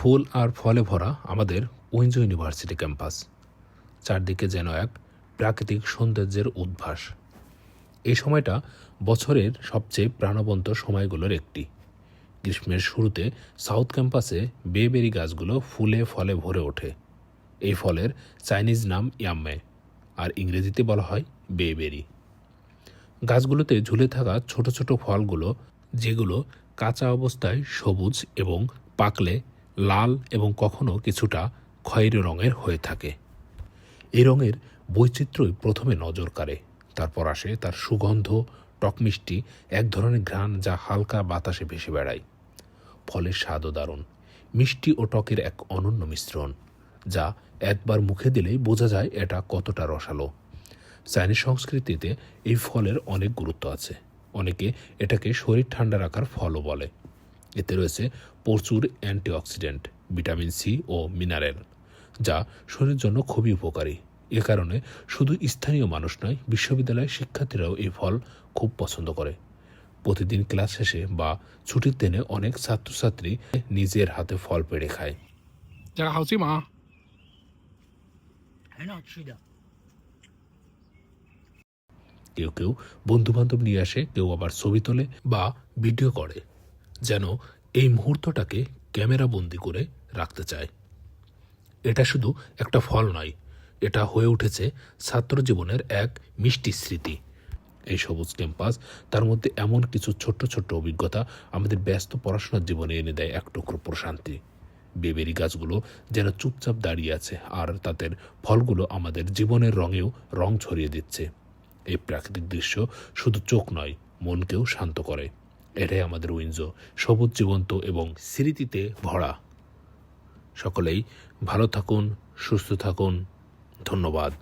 ফুল আর ফলে ভরা আমাদের উইন্ডো ইউনিভার্সিটি ক্যাম্পাস। চারদিকে যেন এক প্রাকৃতিক সৌন্দর্যের উদ্ভাস। এই সময়টা বছরের সবচেয়ে প্রাণবন্ত সময়গুলোর একটি। গ্রীষ্মের শুরুতে সাউথ ক্যাম্পাসে বেবেরি গাছগুলো ফুলে ফলে ভরে ওঠে। এই ফলের চাইনিজ নাম ইয়াম্মে, আর ইংরেজিতে বলা হয় বেবেরি। গাছগুলোতে ঝুলে থাকা ছোট ছোট ফলগুলো, যেগুলো কাঁচা অবস্থায় সবুজ এবং পাকলে লাল এবং কখনো কিছুটা খয়েরি রঙের হয়ে থাকে। এই রঙের বৈচিত্র্যই প্রথমে নজর কাড়ে, তারপর আসে তার সুগন্ধ টকমিষ্টি এক ধরনের ঘ্রাণ যা হালকা বাতাসে ভেসে বেড়ায়। ফলের স্বাদও দারুণ, মিষ্টি ও টকের এক অনন্য মিশ্রণ, যা একবার মুখে দিলেই বোঝা যায় এটা কতটা রসালো। চাইনিজ সংস্কৃতিতে এই ফলের অনেক গুরুত্ব আছে, অনেকে এটাকে শরীর ঠান্ডা রাখার ফলও বলে। এতে রয়েছে প্রচুর অ্যান্টিঅক্সিডেন্ট ভিটামিন সি ও মিনারেল যা শরীরের জন্য খুবই উপকারী। এ কারণে শুধু স্থানীয় মানুষ নয় বিশ্ববিদ্যালয়ের শিক্ষার্থীরাও এই ফল খুব পছন্দ করে। প্রতিদিন ক্লাস শেষে বা ছুটির দিনে অনেক ছাত্রছাত্রী নিজের হাতে ফল পেড়ে খায়। মা কেউ কেউ বন্ধুবান্ধব নিয়ে আসে কেউ আবার ছবি তোলে বা ভিডিও করে। যেন এই মুহূর্তটাকে ক্যামেরা বন্দি করে রাখতে চায়। এটা শুধু একটা ফল নয়, এটা হয়ে উঠেছে ছাত্র জীবনের এক মিষ্টি স্মৃতি। এই সবুজ ক্যাম্পাস, তার মধ্যে এমন কিছু ছোট্ট ছোট্ট অভিজ্ঞতা আমাদের ব্যস্ত পড়াশোনার জীবনে এনে দেয় এক টুকরো প্রশান্তি। বেবেরি গাছগুলো যেন চুপচাপ দাঁড়িয়ে আছে আর তাদের ফলগুলো আমাদের জীবনের রঙেও রং ছড়িয়ে দিচ্ছে। এই প্রাকৃতিক দৃশ্য শুধু চোখ নয়, মনকেও শান্ত করে। এটাই আমাদের উইন্জো। সবুজ জীবন্ত এবং স্মৃতিতে ভরা। সকলেই ভালো থাকুন সুস্থ থাকুন। ধন্যবাদ।